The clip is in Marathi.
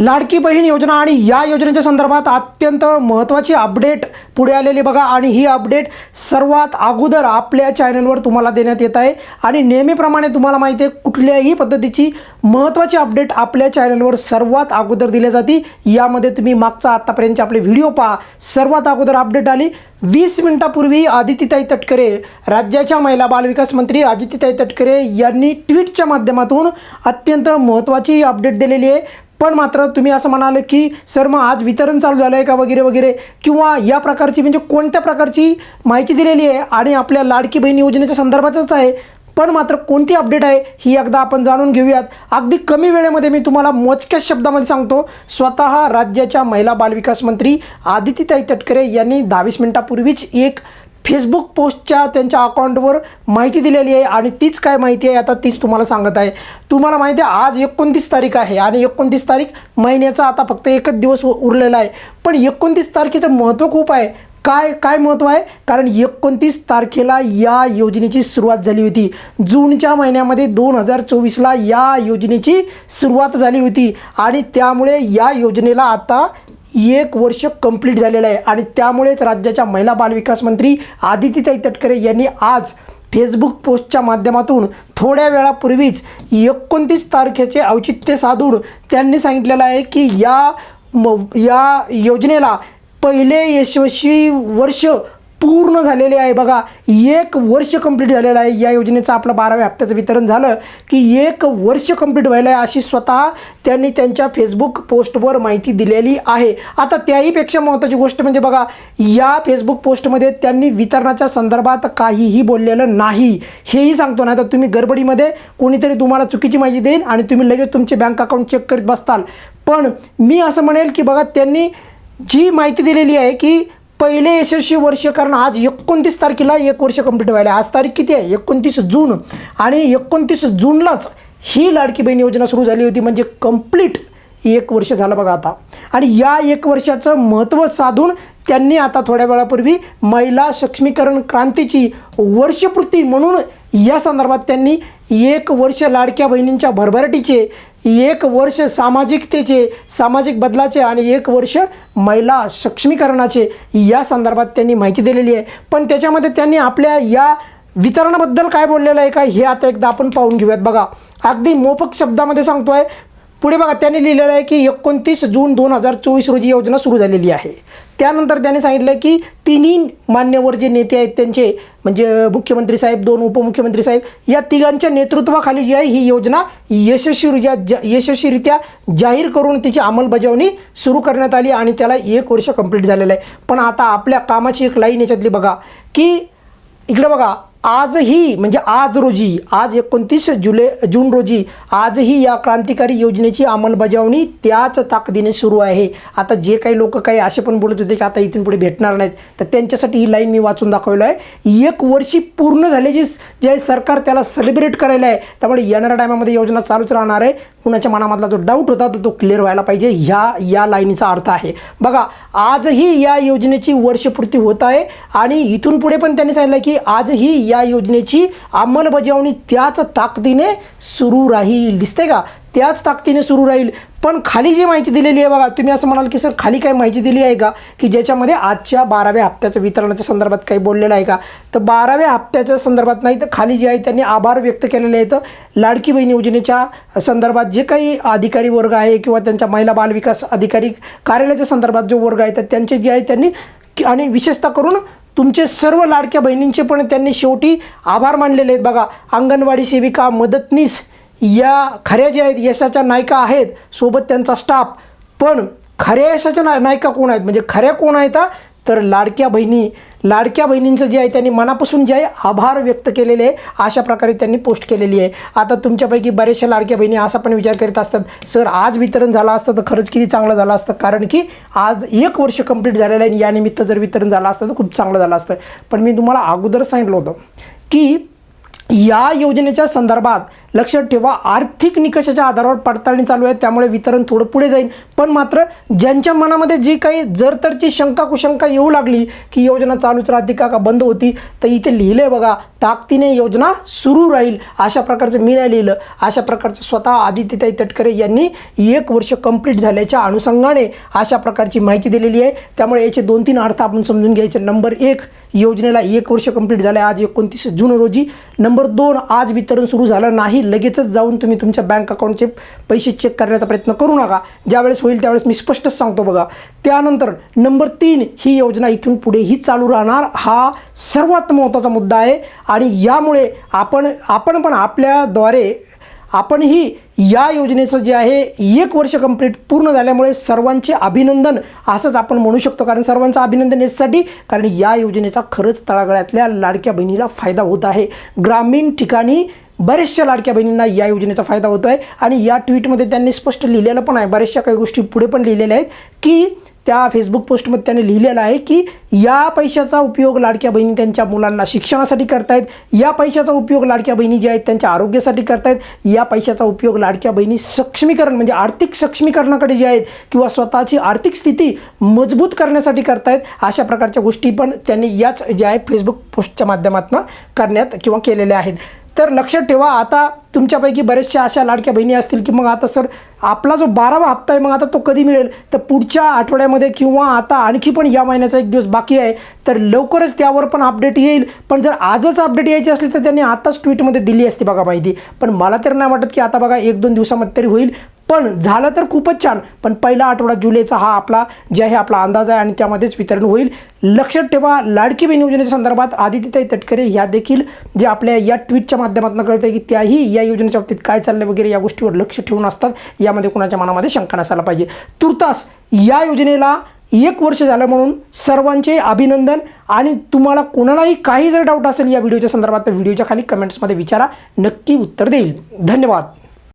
लाडकी बहीण योजना आणि या योजनेच्या संदर्भात अत्यंत महत्त्वाची अपडेट पुढे आलेली बघा. आणि ही अपडेट सर्वात अगोदर आपल्या चॅनलवर तुम्हाला देण्यात येत आहे. आणि नेहमीप्रमाणे तुम्हाला माहिती आहे कुठल्याही पद्धतीची महत्त्वाची अपडेट आपल्या चॅनलवर सर्वात अगोदर दिली जाते. यामध्ये तुम्ही मागचा आत्तापर्यंतचे आपले व्हिडिओ पहा. सर्वात अगोदर अपडेट आली. वीस मिनिटापूर्वी आदित्यताई तटकरे राज्याच्या महिला बालविकास मंत्री आदित्यताई तटकरे यांनी ट्विटच्या माध्यमातून अत्यंत महत्त्वाची अपडेट दिलेली आहे. पण मात्र तुम्ही असं म्हणाले की सर मग आज वितरण चालू झालं आहे का वगैरे वगैरे? किंवा या प्रकारची म्हणजे कोणत्या प्रकारची माहिती दिलेली आहे आणि आपल्या लाडकी बहीण योजनेच्या संदर्भातच आहे? पण मात्र कोणती अपडेट आहे ही एकदा आपण जाणून घेऊयात. अगदी कमी वेळेमध्ये मी तुम्हाला मोजक्याच शब्दामध्ये सांगतो. स्वतः राज्याच्या महिला बालविकास मंत्री आदितीताई तटकरे यांनी दहावीस मिनिटापूर्वीच एक फेसबुक पोस्टच्या त्यांच्या अकाउंटवर माहिती दिलेली आहे आणि तीच काय माहिती आहे आता तीच तुम्हाला सांगत आहे. तुम्हाला माहिती आहे आज एकोणतीस तारीख आहे आणि एकोणतीस तारीख महिन्याचा आता फक्त एकच दिवस उरलेला आहे. पण एकोणतीस तारखेचं महत्त्व खूप आहे. काय काय महत्त्व आहे? कारण एकोणतीस तारखेला या योजनेची सुरुवात झाली होती. जूनच्या महिन्यामध्ये दोन हजार चोवीसला या योजनेची सुरुवात झाली होती आणि त्यामुळे या योजनेला आता एक वर्ष कंप्लीट झालेलं आहे. आणि त्यामुळेच राज्याच्या महिला बालविकास मंत्री आदितीताई तटकरे यांनी आज फेसबुक पोस्टच्या माध्यमातून थोड्या वेळापूर्वीच एकोणतीस तारखेचे औचित्य साधून त्यांनी सांगितलेलं आहे की या म या योजनेला पहिले यशस्वी वर्ष पूर्ण झालेले आहे. बघा एक वर्ष कंप्लीट झालेलं आहे. या योजनेचं आपलं बाराव्या हप्त्याचं वितरण झालं की एक वर्ष कंप्लीट व्हायला आहे अशी स्वतः त्यांनी त्यांच्या फेसबुक पोस्टवर माहिती दिलेली आहे. आता त्याहीपेक्षा महत्त्वाची गोष्ट म्हणजे बघा या फेसबुक पोस्टमध्ये त्यांनी वितरणाच्या संदर्भात काहीही बोललेलं नाही. हेही सांगतो ना तर तुम्ही गडबडीमध्ये कोणीतरी तुम्हाला चुकीची माहिती देईल आणि तुम्ही लगेच तुमचे बँक अकाउंट चेक करीत बसताल. पण मी असं म्हणेल की बघा त्यांनी जी माहिती दिलेली आहे की पहिले यशस्वी वर्ष कारण आज एकोणतीस तारखेला एक वर्ष कंप्लीट व्हायला आज तारीख किती आहे? एकोणतीस जून. आणि एकोणतीस जूनलाच ही लाडकी बहीण योजना सुरू झाली होती. म्हणजे कंप्लीट एक वर्ष झालं बघा आता. आणि या एक वर्षाचं महत्त्व साधून त्यांनी आता थोड्या वेळापूर्वी महिला सक्षमीकरण क्रांतीची वर्षपूर्ती म्हणून या संदर्भात त्यांनी एक वर्ष लाडक्या बहिणींच्या भरभराटीचे एक वर्ष सामाजिकतेचे सामाजिक बदलाचे आणि एक वर्ष महिला सक्षमीकरणाचे या संदर्भात त्यांनी माहिती दिलेली आहे. पण त्याच्यामध्ये त्यांनी आपल्या या वितरणाबद्दल काय बोललेलं आहे का हे आता एकदा आपण पाहून घेऊयात. बघा अगदी मोफक शब्दामध्ये सांगतोय. पुढे बघा त्यांनी लिहिलेलं आहे की एकोणतीस जून दोन हजार चोवीस रोजी योजना सुरू झालेली आहे. त्यानंतर त्याने सांगितलं की तिन्ही मान्यवर जे नेते आहेत त्यांचे म्हणजे मुख्यमंत्री साहेब दोन उपमुख्यमंत्री साहेब या तिघांच्या नेतृत्वाखाली जी आहे ही योजना यशस्वीरित्या ज यशस्वीरित्या जाहीर करून तिची अंमलबजावणी सुरू करण्यात आली आणि त्याला एक वर्ष कंप्लीट झालेलं आहे. पण आता आपल्या कामाची एक लाईन याच्यातली बघा की इकडं बघा आजही म्हणजे आज रोजी आज एकोणतीस जुलै जून रोजी आजही या क्रांतिकारी योजनेची अंमलबजावणी त्याच ताकदीने सुरू आहे. आता जे काही लोक काही असे पण बोलत होते की आता इथून पुढे भेटणार नाहीत तर त्यांच्यासाठी ही लाईन मी वाचून दाखवलं आहे. एक वर्षी पूर्ण झाल्याची जे सरकार त्याला सेलिब्रेट करायला आहे त्यामुळे येणाऱ्या टायमामध्ये योजना चालूच राहणार आहे. कुणाच्या मनामधला जो डाऊट होता तो तो क्लिअर व्हायला पाहिजे. ह्या या लाईनीचा अर्थ आहे. बघा आजही या योजनेची वर्षपूर्ती होत आहे आणि इथून पुढे पण त्यांनी सांगितलं की आजही या योजनेची अंमलबजावणी त्याच ताकदीने सुरू राहील. दिसते का? त्याच ताकदीने सुरू राहील. पण खाली जी माहिती दिलेली आहे बघा तुम्ही असं म्हणाल की सर खाली काही माहिती दिली आहे का? की ज्याच्यामध्ये आजच्या बाराव्या हप्त्याच्या वितरणाच्या संदर्भात काही बोललेलं आहे का? तर बाराव्या हप्त्याच्या संदर्भात नाही तर खाली जे आहे त्यांनी आभार व्यक्त केलेले आहेत. लाडकी बहीण योजनेच्या संदर्भात जे काही अधिकारी वर्ग आहे किंवा त्यांच्या महिला बालविकास अधिकारी कार्यालयाच्या संदर्भात जो वर्ग आहे तर त्यांचे जे आहे त्यांनी आणि विशेषतः करून तुमचे सर्व लाडक्या बहिणींचे पण त्यांनी शेवटी आभार मानलेले आहेत. बघा अंगणवाडी सेविका मदतनीस या खऱ्या ज्या आहेत यशाच्या नायिका आहेत सोबत त्यांचा स्टाफ पण खऱ्या यशाच्या ना नायिका कोण आहेत? म्हणजे खऱ्या कोण आहेत तर लाडक्या बहिणी लाडक्या बहिणींचं जे आहे त्यांनी मनापासून जे आहे आभार व्यक्त केलेले आहे. अशा प्रकारे त्यांनी पोस्ट केलेली आहे. आता तुमच्यापैकी बऱ्याचशा लाडक्या बहिणी असा पण विचार करीत असतात सर आज वितरण झालं असतं तर खरंच किती चांगलं झालं असतं? कारण की आज एक वर्ष कंप्लीट झालेलं आहे आणि यानिमित्त जर वितरण झालं असतं तर खूप चांगलं झालं असतं. पण मी तुम्हाला अगोदर सांगितलं होतं की या योजनेच्या संदर्भात लक्षात ठेवा आर्थिक निकषाच्या आधारावर पडताळणी चालू आहे त्यामुळे वितरण थोडं पुढे जाईल. पण मात्र ज्यांच्या मनामध्ये जी काही जर तरची शंका कुशंका येऊ लागली की योजना चालूच राहते का का बंद होती तर इथे लिहिलं आहे बघा ताकदीने योजना सुरू राहील अशा प्रकारचं मी नाही लिहिलं. अशा प्रकारचं स्वतः आदित्यताई तटकरे यांनी एक वर्ष कंप्लीट झाल्याच्या अनुषंगाने अशा प्रकारची माहिती दिलेली आहे. त्यामुळे याचे दोन तीन अर्थ आपण समजून घ्यायचे. नंबर एक योजनेला एक वर्ष कंप्लीट झालं आहे आज एकोणतीस जून रोजी. नंबर दोन आज वितरण सुरू झालं नाही. लगेचच जाऊन तुम्ही तुमच्या बँक अकाउंटचे पैसे चेक करण्याचा प्रयत्न करू नका. ज्यावेळेस होईल त्यावेळेस मी स्पष्टच सांगतो बघा. त्यानंतर नंबर तीन ही योजना इथून पुढेही चालू राहणार. हा सर्वात महत्त्वाचा मुद्दा आहे आणि यामुळे आपण आपण पण आपल्याद्वारे आपणही या योजनेचं जे आहे एक वर्ष कंप्लीट पूर्ण झाल्यामुळे सर्वांचे अभिनंदन असंच आपण म्हणू शकतो. कारण सर्वांचं अभिनंदन याच्यासाठी कारण या योजनेचा खरंच तळागाळातल्या लाडक्या बहिणीला फायदा होत आहे. ग्रामीण ठिकाणी बऱ्याचशा लाडक्या बहिणींना या योजनेचा फायदा होतो आहे आणि या ट्विटमध्ये त्यांनी स्पष्ट लिहिलेलं पण आहे. बऱ्याचशा काही गोष्टी पुढे पण लिहिलेल्या आहेत की त्या फेसबुक पोस्टमध्ये त्याने लिहिलेलं आहे की या पैशाचा उपयोग लाडक्या बहिणी त्यांच्या मुलांना शिक्षणासाठी करतायत या पैशाचा उपयोग लाडक्या बहिणी ज्या आहेत त्यांच्या आरोग्यासाठी करतायत या पैशाचा उपयोग लाडक्या बहिणी सक्षमीकरण म्हणजे आर्थिक सक्षमीकरणाकडे जे आहेत किंवा स्वतःची आर्थिक स्थिती मजबूत करण्यासाठी करतायत अशा प्रकारच्या गोष्टी पण त्यांनी याच ज्या आहे फेसबुक पोस्टच्या माध्यमातून करण्यात किंवा केलेल्या आहेत. तर लक्षात ठेवा. आता तुमच्यापैकी बऱ्याचशा अशा लाडक्या बहिणी असतील की मग आता सर आपला जो बारावा हप्ता आहे मग आता तो कधी मिळेल? तर पुढच्या आठवड्यामध्ये किंवा आता आणखी पण या महिन्याचा एक दिवस बाकी आहे. तर लवकरच त्यावर पण अपडेट येईल. पण जर आजच अपडेट यायची असली तर त्यांनी आताच ट्विटमध्ये दिली असती बघा माहिती. पण मला तर नाही वाटत की आता बघा एक दोन दिवसामध्ये तरी होईल. पण झालं तर खूपच छान. पण पहिला आठवडा जुलैचा हा आपला जे आहे आपला अंदाज आहे आणि त्यामध्येच वितरण होईल. लक्षात ठेवा लाडकी बहीण योजनेच्या संदर्भात आदित्यताई तटकरे ह्या देखील जे आपल्या या ट्विटच्या माध्यमातून कळतं की त्याही या योजनेच्या बाबतीत काय चाललं वगैरे या गोष्टीवर लक्ष ठेवून असतात. यामध्ये कुणाच्या मनामध्ये शंका नसायला पाहिजे. तुर्तास या योजनेला एक वर्ष झालं म्हणून सर्वांचे अभिनंदन आणि तुम्हाला कोणालाही काही जर डाऊट असेल या व्हिडिओच्या संदर्भात तर व्हिडिओच्या खाली कमेंट्समध्ये विचारा. नक्की उत्तर देईल. धन्यवाद.